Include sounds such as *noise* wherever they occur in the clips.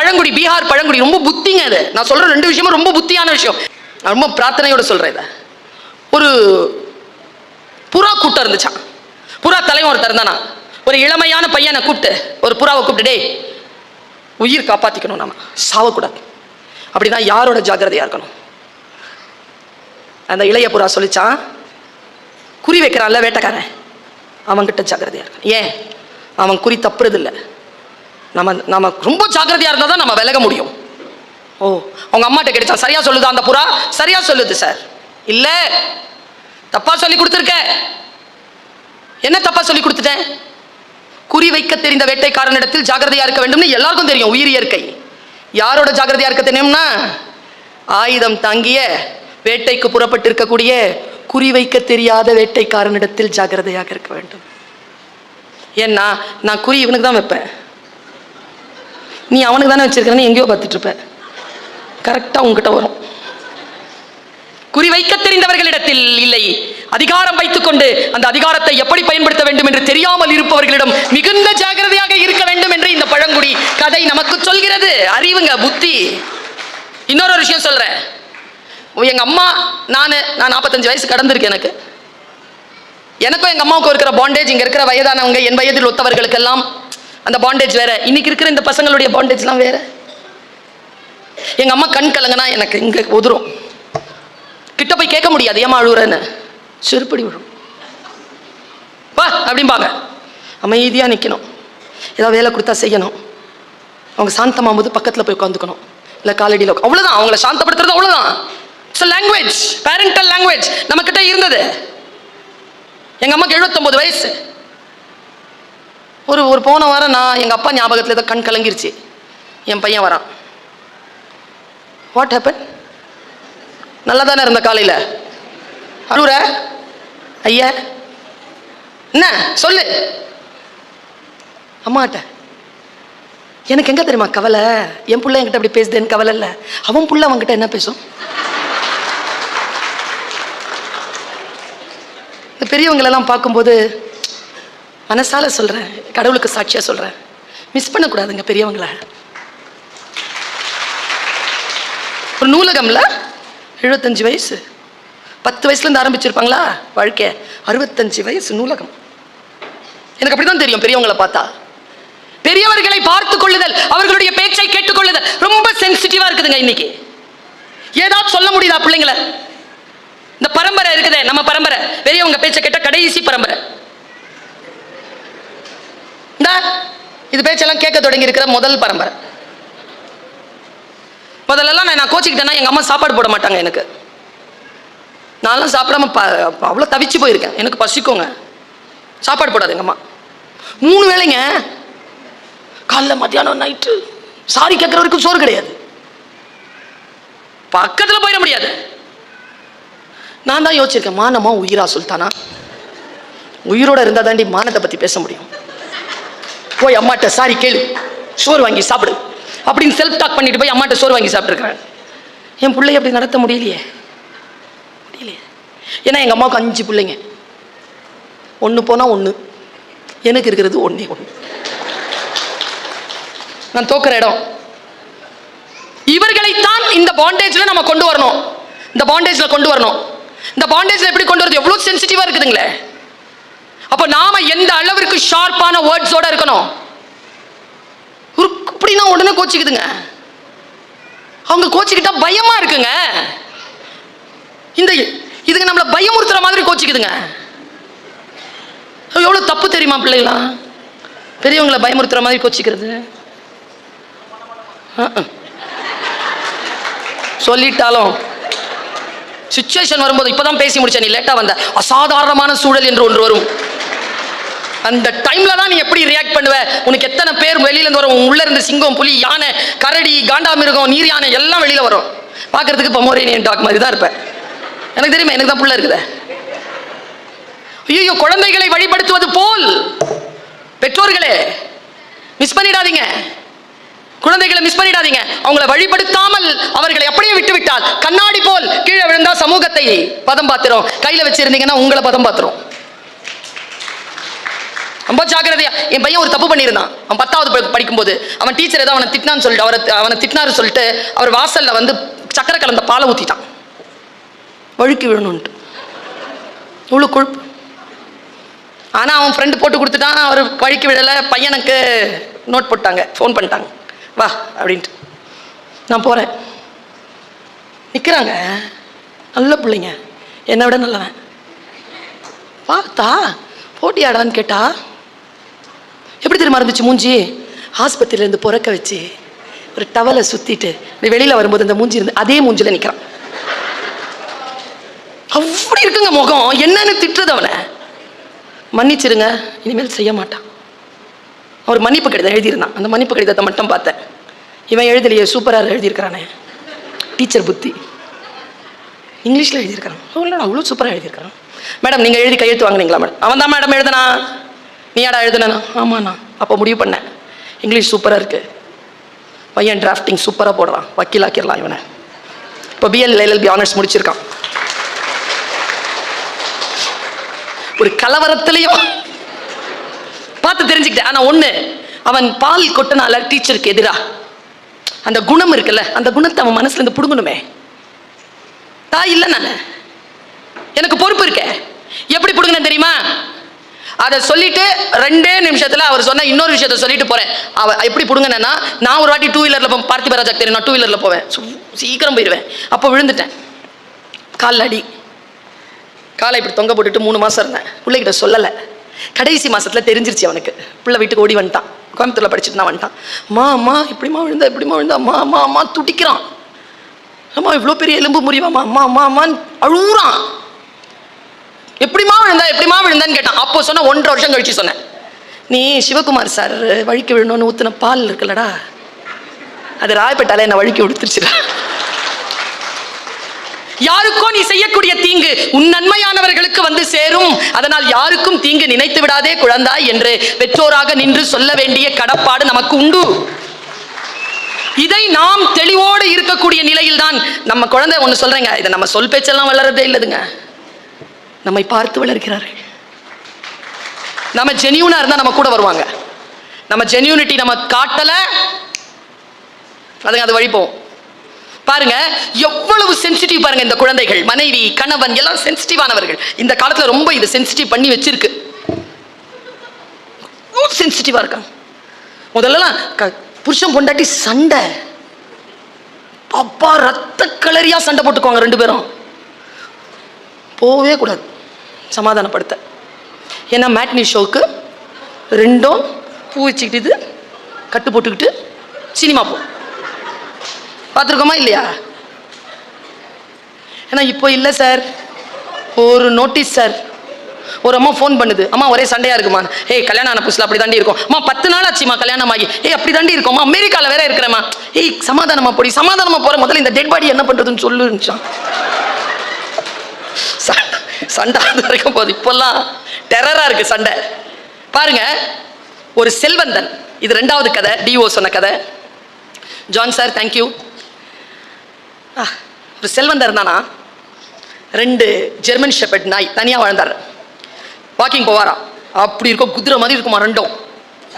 பழங்குடி பீகார் பழங்குடி ரொம்ப புத்திங்க அது நான் சொல்ற ரெண்டு விஷயமும் ரொம்ப புத்தியான விஷயம். நான் ரொம்ப பிரார்த்தனையோட சொல்றேன் இதை. ஒரு புறா கூட்டம் இருந்துச்சான் புறா தலைவன் ஒருத்தர் இருந்தானா? ஒரு இளமையான பையனை கூப்பிட்டு ஒரு புறாவை கூப்பிட்டு டேய் உயிர் காப்பாத்திக்கணும் நாம. சாவக்கூடாது. அப்படின்னா யாரோட ஜாக்கிரதையா இருக்கணும்? அந்த இளைய புறா சொல்லிச்சான் குறி வைக்கிறான்ல வேட்டைக்காரன். அவன்கிட்ட ஜாக்கிரதையா இருக்கணும். ஏன்? அவன் குறி தப்புறது இல்லை நம்ம நம்ம ரொம்ப ஜாக்கிரதையாக இருந்தால் தான் நம்ம விலக முடியும். ஓ அவங்க அம்மாட்ட கிடைச்சா சரியாக சொல்லுதா அந்த புறா? சரியாக சொல்லுது சார். இல்லை. தப்பாக சொல்லி கொடுத்துருக்க. என்ன தப்பாக சொல்லி கொடுத்துட்டேன்? குறி வைக்க தெரிந்த வேட்டைக்காரனிடத்தில் ஜாகிரதையாக இருக்க வேண்டும்னு எல்லாருக்கும் தெரியும் உயிர் இயற்கை. யாரோட ஜாக்கிரதையா இருக்க தெரியும்னா? ஆயுதம் தாங்கிய வேட்டைக்கு புறப்பட்டு இருக்கக்கூடிய குறி வைக்க தெரியாத வேட்டைக்காரனிடத்தில் ஜாக்கிரதையாக இருக்க வேண்டும். ஏன்னா நான் குறி இவனுக்கு தான் வைப்பேன். நீ அவனுக்கு தானே வச்சிருக்கிறன்னு எங்கேயோ பார்த்துட்டு இருப்ப. கரெக்டாக உங்ககிட்ட வரும். குறி வைக்க தெரிந்தவர்களிடத்தில் இல்லை. அதிகாரம் வைத்துக்கொண்டு அந்த அதிகாரத்தை எப்படி பயன்படுத்த வேண்டும் என்று தெரியாமல் இருப்பவர்களிடம் மிகுந்த ஜாக்கிரதையாக இருக்க வேண்டும் என்று இந்த பழங்குடி கதை நமக்கு சொல்கிறது. அறிவுங்க புத்தி. இன்னொரு ஒரு விஷயம் சொல்றேன். எங்க அம்மா நான் நான் நாற்பத்தஞ்சு வயசு கடந்திருக்கு எனக்கு. எனக்கும் எங்க அம்மாவுக்கும் இருக்கிற பாண்டேஜ் இங்க இருக்கிற வயதானவங்க என் வயதில் ஒத்தவர்களுக்கெல்லாம் அந்த பாண்டேஜ் வேற. இன்னைக்கு இருக்கிற இந்த பசங்களுடைய பாண்டேஜ்லாம் வேற. எங்க அம்மா கண் கலங்கனா எனக்கு இங்க உதிரும். கிட்ட போய் கேட்க முடியாது ஏமா அழுகுறேன்னு செருப்படி விழும் வா அப்படிம்பாங்க. அமைதியா நிக்கணும். ஏதாவது வேலை கொடுத்தா செய்யணும். அவங்க சாந்தமாகும் போது பக்கத்தில் போய் உட்காந்துக்கணும். இல்லை காலடியில் அவ்வளோதான் அவங்கள சாந்தப்படுத்துறது அவ்வளோதான் இட்ஸ் லாங்குவேஜ் பேரண்டல் லாங்குவேஜ் நம்மக்கிட்ட இருந்தது. எங்கள் அம்மாக்கு 79 வயசு. ஒரு ஒரு போன வாரம் நான் எங்கள் அப்பா ஞாபகத்தில் ஏதோ கண் கலங்கிருச்சு. என் பையன் வரான். வாட் ஹேப்பன் நல்லா தானே இருந்த காலையில்? அழுவுற ஐயா என்ன? சொல்லு. அம்மாட்ட எனக்கு எங்கே தெரியுமா கவலை? என் பிள்ளை என்கிட்ட அப்படி பேசுதேன்னு கவலை இல்லை. அவன் புள்ள அவன்கிட்ட என்ன பேசும்? இந்த பெரியவங்களெல்லாம் பார்க்கும்போது மனசால சொல்கிறேன் கடவுளுக்கு சாட்சியாக சொல்கிறேன் மிஸ் பண்ணக்கூடாதுங்க பெரியவங்கள. ஒரு நூலகம்ல எழுபத்தஞ்சு வயசு. பத்து வயசுலேருந்து ஆரம்பிச்சிருப்பாங்களா? வாழ்க்கை. அறுபத்தஞ்சு வயசு நூலகம். எனக்கு அப்படிதான் தெரியும் பெரியவங்களை பார்த்தா. பெரியவர்களை பார்த்து கொள்ளுதல் அவர்களுடைய பேச்சை கேட்டுக்கொள்ளுதல் ரொம்ப சென்சிட்டிவா இருக்குதுங்க இன்னைக்கு. ஏதாவது சொல்ல முடியுதா பிள்ளைங்கள? இந்த பரம்பரை இருக்குதே நம்ம பரம்பரை. பெரியவங்க பேச்சை கேட்ட கடைசி பரம்பரை. இந்த இது பேச்செல்லாம் கேட்க தொடங்கி இருக்கிற முதல் பரம்பரை. முதல்லலாம் நான் நான் கோச்சிக்கிட்டேன்னா எங்கள் அம்மா சாப்பாடு போட மாட்டாங்க எனக்கு. நான்லாம் சாப்பிடாம ப அவ்வளோ தவிச்சு போயிருக்கேன். எனக்கு பசிக்கோங்க. சாப்பாடு போடாது எங்கள் அம்மா. மூணு வேளைங்க. காலைல மத்தியானம் நைட்டு. சாரி கேட்குற வரைக்கும் சோறு கிடையாது. பக்கத்தில் போயிட முடியாது. நான் தான் யோசிச்சிருக்கேன் மானமா உயிரா சுல்தானா? உயிரோட இருந்தால் தாண்டி மானத்தை பற்றி பேச முடியும். போய் அம்மாட்ட சாரி கேளு. சோறு வாங்கி சாப்பிடு. அப்படின்னு செல்ஃப் டாக் பண்ணிட்டு போய் அம்மாட்ட சோறு வாங்கி சாப்பிட்ருக்குறேன் என் பிள்ளைய அப்படி நடத்த முடியலையே. முடியலையே. ஏன்னா எங்கள் அம்மாவுக்கு அஞ்சு பிள்ளைங்க. ஒன்று போனால் ஒன்று எனக்கு இருக்கிறது ஒன்றே ஒன்று நான் தோக்குற இடம். இவர்களைத்தான் இந்த பாண்டேஜில் நம்ம கொண்டு வரணும். இந்த பாண்டேஜில் கொண்டு வரணும். இந்த பாண்டேஜில் எப்படி கொண்டு வரது? எவ்வளோ சென்சிட்டிவாக இருக்குதுங்களே. அப்ப நாம எந்த அளவிற்கு ஷார்ப்பான வேர்ட்ஸோட இருக்கணும்? அப்படின்னா உடனே கோச்சிக்குதுங்க. அவங்க கோச்சிக்கிட்டா பயமா இருக்குங்க. இந்த இதுங்க நம்மள பயமுறுத்துற மாதிரி கோச்சிக்குதுங்க. அது எவ்வளவு தப்பு தெரியுமா பிள்ளைகளா பெரியவங்களை பயமுறுத்துற மாதிரி கோச்சிக்கிறது. சொல்லிட்டாலும் சுச்சுவேஷன் வரும்போது இப்பதான் பேசி முடிச்சேன். நீ லேட்டா வந்த. அசாதாரணமான சூழல் என்று ஒன்று வரும். அந்த டைம்ல தான் நீ எப்படி ரியாக்ட் பண்ணுவ? உனக்கு எத்தனை பேர் வெளியில இருந்து வரும்? உன் உள்ள இருந்து சிங்கம் புலி யானை கரடி காண்டாமிருகம் நீர் யானை எல்லாம் வெளியில வரும். பார்க்கறதுக்கு மோரேனியன் டாக் மாதிரி தான் இருப்பேன் எனக்கு தெரியுமா எனக்கு தான் புள்ள இருக்குதே. ஐயோ குழந்தைகளை வழிபடுத்துவது போல். பெற்றோர்களே மிஸ் பண்ணிடாதீங்க. குழந்தைகளை மிஸ் பண்ணிடாதீங்க. அவங்கள வழிபடுத்தாமல் அவர்களை அப்படியே விட்டு விட்டால் கண்ணாடி போல் கீழே விழுந்தா சமூகத்தை பதம் பார்த்துரும் கையில வச்சிருந்தீங்கன்னா உங்களை பதம் பார்த்துரும் ரொம்ப ஜாக்கிரதையா என் பையன் ஒரு தப்பு பண்ணியிருந்தான். அவன் பத்தாவது படிக்கும்போது. அவன் டீச்சர் ஏதோ அவனை திட்டினான்னு சொல்லிட்டு அவரை அவனை திட்டினாரு சொல்லிட்டு அவர் வாசல்ல வந்து சக்கரை கலந்த பாலை ஊத்திட்டான். வழுக்கி விழணுன்ட்டு இவ்வளோ கொழுப்பு. ஆனால் அவன் ஃப்ரெண்டு போட்டு கொடுத்துட்டான். அவர் வழுக்கி விடலை. பையனுக்கு நோட் போட்டாங்க. ஃபோன் பண்ணிட்டாங்க. வா அப்படின்ட்டு. நான் போகிறேன் நிற்கிறாங்க நல்ல பிள்ளைங்க. என்னை விட நல்லவன். பார்த்தா போட்டியாடான்னு கேட்டா எப்படி தெரியுமா இருந்துச்சு? மூஞ்சி ஆஸ்பத்திரியிலேருந்து பிறக்க வச்சு ஒரு டவலை சுற்றிட்டு இப்படி வெளியில் வரும்போது அந்த மூஞ்சி இருந்து அதே மூஞ்சியில் நிற்கிறான் அப்படி இருக்குங்க முகம். என்னன்னு திட்டுறது அவனை. மன்னிச்சிருங்க இனிமேல் செய்ய மாட்டான். அவர் மன்னிப்பு கடிதம் எழுதியிருந்தான். அந்த மன்னிப்பு கடிதத்தை மட்டும் பார்த்தேன். இவன் எழுதலையே சூப்பராக எழுதியிருக்கிறானே. டீச்சர் புத்தி. இங்கிலீஷில் எழுதியிருக்கிறான். அவ்வளோ அவ்வளோ சூப்பராக எழுதியிருக்கிறான். மேடம் நீங்கள் எழுதி கையெழுத்து வாங்குனீங்களா மேடம்? அவன் தான் மேடம் எழுதுனா? நீயாடா எழுதுனா ஆமாண்ணா. அப்போ முடிவு பண்ணேன் இங்கிலீஷ் சூப்பராக இருக்குது பையன் டிராஃப்டிங் சூப்பராக போடுறான் வக்கீலாக்கிடலாம் இவனை. இப்போ பிஎல் எல்எல்பி ஆனர்ஸ் முடிச்சிருக்கான். ஒரு கலவரத்திலையும் பார்த்து தெரிஞ்சுக்கிட்டேன். ஆனால் ஒன்று அவன் பால் கொட்டினால டீச்சருக்கு எதிரா. அந்த குணம் இருக்குல்ல அந்த குணத்தை அவன் மனசுல இருந்து பிடுங்கணுமே. தாய் இல்லை நான். எனக்கு பொறுப்பு இருக்கே. எப்படி பிடுங்கினேன் தெரியுமா? அதை சொல்லிட்டு ரெண்டே நிமிஷத்துல அவர் சொன்ன இன்னொரு விஷயத்த சொல்லிட்டு போறேன். அவ எப்படி பிடுங்கினேன்னா நான் ஒரு வாட்டி டூ வீலர்ல போவேன் பார்த்திபராஜா தெரியும்? நான் டூ வீலர்ல போவேன். சீக்கிரம் போயிடுவேன் அப்போ விழுந்துட்டேன். காலில் அடி. காலை இப்படி தொங்க போட்டுட்டு மூணு மாசம் இருந்தேன். பிள்ளைகிட்ட சொல்லலை. கடைசி மாசத்துல தெரிஞ்சிருச்சு அவனுக்கு. பிள்ளை வீட்டுக்கு ஓடி வந்துட்டான். கோயம்புத்தூர்ல படிச்சுட்டு நான் வந்துட்டான். அம்மா அம்மா இப்படிமா விழுந்தா இப்படிமா விழுந்தா. அம்மா அம்மா அம்மா துடிக்கிறான். அம்மா இவ்வளோ பெரிய எலும்பு முறிவாமா அம்மா அம்மா அம்மான்னு அழுகுறான் எப்படிமா விழுந்தா எப்படிமா விழுந்தான்னு கேட்டான். அப்போ சொன்ன ஒன்றரை வருஷம் கழிச்சு சொன்னேன். நீ சிவகுமார் சார் வழுக்கி விழணும்னு ஊத்துன பால் இருக்குல்லடா. அது ராயப்பேட்டால என்ன வழுக்கி விடுத்துருச்சுடா யாருக்கோ நீ செய்யக்கூடிய தீங்கு உன் நன்மையானவர்களுக்கு வந்து சேரும். அதனால் யாருக்கும் தீங்கு நினைத்து விடாதே குழந்தாய் என்று பெற்றோராக நின்று சொல்ல வேண்டிய கடப்பாடு நமக்கு உண்டு. இதை நாம் தெளிவோடு இருக்கக்கூடிய நிலையில் தான் நம்ம குழந்தை ஒன்று சொல்றேங்க. இதை நம்ம சொல் பேச்செல்லாம் வளரதே இல்லதுங்க. நம்மை பார்த்து வளர்கிறார்கள் நம்ம ஜெனியூனா இருந்தா நம்ம கூட வருவாங்க. நம்ம ஜெனியூனிட்டி நம்ம காட்டல அதுங்க அது வழிப்போம் பாருங்க எவ்வளவு சென்சிட்டிவ் பாருங்க இந்த குழந்தைகள். மனைவி கணவன் எல்லாம் சென்சிட்டிவானவர்கள் இந்த காலத்துல ரொம்ப இது சென்சிட்டிவ் பண்ணி வச்சிருக்கு. சென்சிட்டிவா இருக்காங்க. முதல்லலாம் க- புருஷன் பொண்டாட்டி சண்டை. அப்பா ரத்த கலரியா சண்டை போட்டுக்குவாங்க ரெண்டு பேரும். போகவே கூடாது. சமாதானப்படுத்த. ஏன்னா மேட்னி ஷோவுக்கு ரெண்டும் பூ வச்சுக்கிட்டு கட்டு போட்டுக்கிட்டு சினிமா போ. பார்த்துருக்கோமா இல்லையா? ஏன்னா இப்போ இல்லை சார் ஒரு நோட்டீஸ் சார் ஒரு அம்மா ஃபோன் பண்ணுது. அம்மா ஒரே சண்டையா இருக்குமா? ஏய் கல்யாணம் ஆன புதுசில் அப்படி தாண்டி இருக்கும். அம்மா பத்து நாள் ஆச்சுமா கல்யாணம் ஆகி ஏய் அப்படி தாண்டி இருக்கும்மா அமெரிக்காவில் வேற இருக்கிறேம்மா. ஏய் சமாதானமா போடி சமாதானமா போற. முதல்ல இந்த டெட் பாடி என்ன பண்றதுன்னு சொல்லுச்சான் சண்டை *laughs* சண்டை அது வரைக்கும் போகுது இப்போல்லாம் டெரராக இருக்குது சண்டை. பாருங்க ஒரு செல்வந்தன் இது ரெண்டாவது கதை டிஓ சொன்ன கதை. ஜான் சார் தேங்க்யூ ஒரு செல்வந்தர் இருந்தானா? ரெண்டு ஜெர்மன் ஷெப்பர்ட் நாய் தனியாக வாழ்ந்தார் வாக்கிங் போவாராம். அப்படி இருக்கும் குதிரை மாதிரி இருக்குமா ரெண்டும்.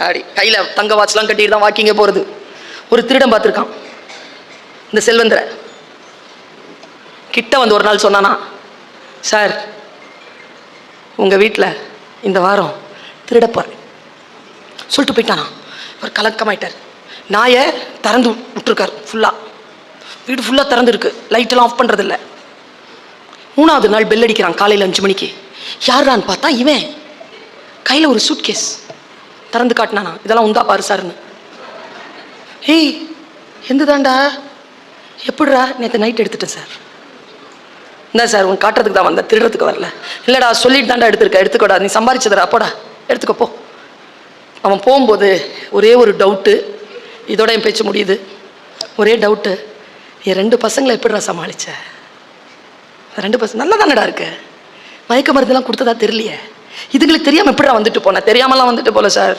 அப்படி கையில் தங்க வாட்ச்லாம் கட்டிட்டு தான் வாக்கிங்கே போகிறது ஒரு திருடம் பார்த்துருக்கான் இந்த செல்வந்தரை. கிட்ட வந்து ஒரு நாள் சொன்னானா சார் உங்கள் வீட்டில் இந்த வாரம் திருட போகிறேன் சொல்லிட்டு போயிட்டானா இவர் கலக்கமாயிட்டார். நாயை திறந்து விட்டுருக்கார் ஃபுல்லாக வீடு ஃபுல்லாக திறந்துருக்கு. லைட்டெல்லாம் ஆஃப் பண்ணுறதில்ல மூணாவது நாள் பெல் அடிக்கிறான் காலையில் அஞ்சு மணிக்கு. யாரான்னு பார்த்தா இவன். கையில் ஒரு சூட் கேஸ் திறந்து காட்டினானா. இதெல்லாம் உந்தா பாரு சார்னு. ஏய் எந்த தாண்டா எப்படிரா நேற்று நைட் எடுத்துட்டேன் சார். இந்த சார் உன் காட்டுறதுக்கு தான் வந்தேன். திருடுறதுக்கு வரல. இல்லைடா சொல்லிட்டு தாண்டா எடுத்துருக்க. எடுத்துக்கோடா. நீ சம்பாரிச்சதுடா போடா. எடுத்துக்கோ போ. அவன் போகும்போது ஒரே ஒரு டவுட்டு. இதோட என் பேச்சு முடியுது. ஒரே டவுட்டு. என் ரெண்டு பசங்களை எப்படிடா சமாளிச்ச? ரெண்டு பசங்க நல்லா தானடா இருக்கு? மயக்க மருந்தெல்லாம் கொடுத்ததா தெரியலையே. இதுங்களுக்கு தெரியாமல் எப்படிடா வந்துட்டு போனேன் தெரியாமலாம் வந்துட்டு போல சார்.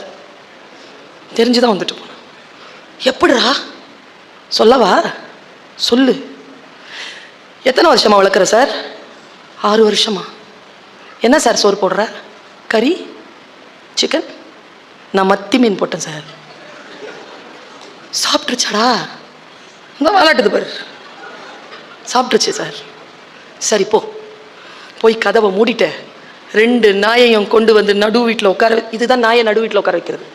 தெரிஞ்சுதான் வந்துட்டு போனேன் எப்படிடா? சொல்லவா? சொல்லு. எத்தனை வருஷமா வளர்க்குற சார்? ஆறு வருஷமா. என்ன சார் சோறு போடுற? கறி? சிக்கன் நான் மத்தி மீன் போட்டேன் சார். சாப்பிட்டுருச்சாடா? இந்த விளாட்டுது பாரு. சாப்பிட்டுருச்சு சார். சரி போ. போய் கதவை மூடிட்ட ரெண்டு நாயையும் கொண்டு வந்து நடு வீட்டில் உட்கார இதுதான் நாயை நடு வீட்டில் உட்கார வைக்கிறது.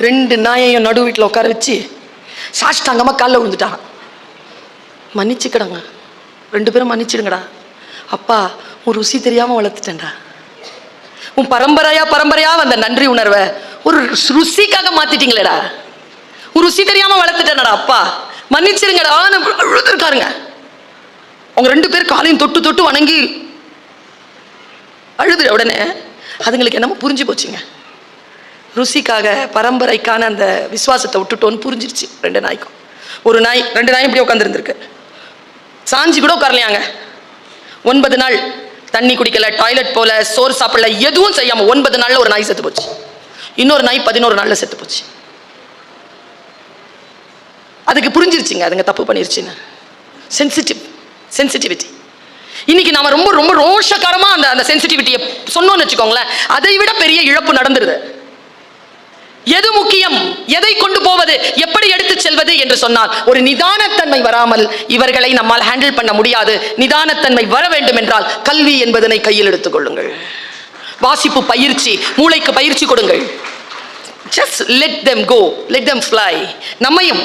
ரெண்டு நாயையும் நடு வீட்டில் உட்கார வச்சு சாஷ்டாங்கமாக காலில் விழுந்துட்டான். மன்னிச்சுக்கடாங்க. ரெண்டு பேரும் மன்னிச்சிடுங்கடா. அப்பா உன் ருசி தெரியாமல் வளர்த்துட்டேன்டா. உன் பரம்பரையா பரம்பரையா வந்த நன்றி உணர்வை ஒரு ருசிக்காக மாத்திட்டீங்களேடா. ஒரு ருசி தெரியாம வளர்த்துட்டேனடா அப்பா. மன்னிச்சிருங்கடா அழுதுருக்காருங்க அவங்க ரெண்டு பேர் காலையும் தொட்டு தொட்டு வணங்கி அழுது உடனே அதுங்களுக்கு என்னமோ புரிஞ்சு போச்சுங்க. ருசிக்காக பரம்பரைக்கான அந்த விசுவாசத்தை விட்டுட்டோன்னு புரிஞ்சிருச்சு ரெண்டு நாய்க்கும். ஒரு நாய் ரெண்டு நாய் இப்படி உட்காந்துருந்துருக்கு சாஞ்சி கூட உட்காரலையாங்க? ஒன்பது நாள் தண்ணி குடிக்கல டாய்லெட் போல சோறு சாப்பிடல எதுவும் செய்யாம ஒன்பது நாள்ல ஒரு நாய் செத்து போச்சு. இன்னொரு நாய் பதினோரு நாள்ல செத்து போச்சு. அதுக்கு புரிஞ்சிருச்சுங்க அதுங்க தப்பு பண்ணிருச்சுன்னு. சென்சிட்டிவ் சென்சிட்டிவிட்டி இன்னைக்கு நாம ரொம்ப ரொம்ப ரோஷக்காரமா அந்த அந்த சென்சிட்டிவிட்டியை சொன்னோம்னு வச்சுக்கோங்களேன் அதை விட பெரிய இழப்பு நடந்துருது. எது முக்கியம்? எதை கொண்டு போவது? எப்படி எடுத்து செல்வது என்று சொன்னால் ஒரு நிதானத்தன்மை வராமல் இவர்களை நம்மால் ஹேண்டில் பண்ண முடியாது. நிதானத்தன்மை வர வேண்டும் என்றால் கல்வி என்பதனை கையில் எடுத்துக் கொள்ளுங்கள். வாசிப்பு பயிற்சி மூளைக்கு பயிற்சி கொடுங்கள். Just let them go let them fly நம்மையும்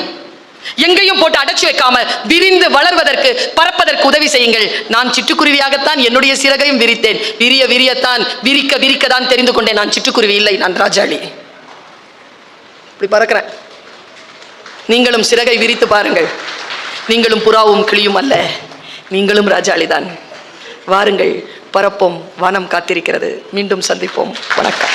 எங்கேயும் போட்டு அடைச்சு வைக்காம விரிந்து வளர்வதற்கு பறப்பதற்கு உதவி செய்யுங்கள். நான் சிட்டுக்குருவியாகத்தான் என்னுடைய சிறகையும் விரித்தேன். விரிய விரியத்தான் விரிக்க விரிக்க தான் தெரிந்து கொண்டேன். நான் சிட்டுக்குருவி இல்லை நான் ராஜாளி. இப்படி பறக்கிறேன். நீங்களும் சிறகை விரித்து பாருங்கள். நீங்களும் புறாவும் கிளியும் அல்ல. நீங்களும் ராஜாளிதான். வாருங்கள் பறப்போம் வானம் காத்திருக்கிறது. மீண்டும் சந்திப்போம். வணக்கம்.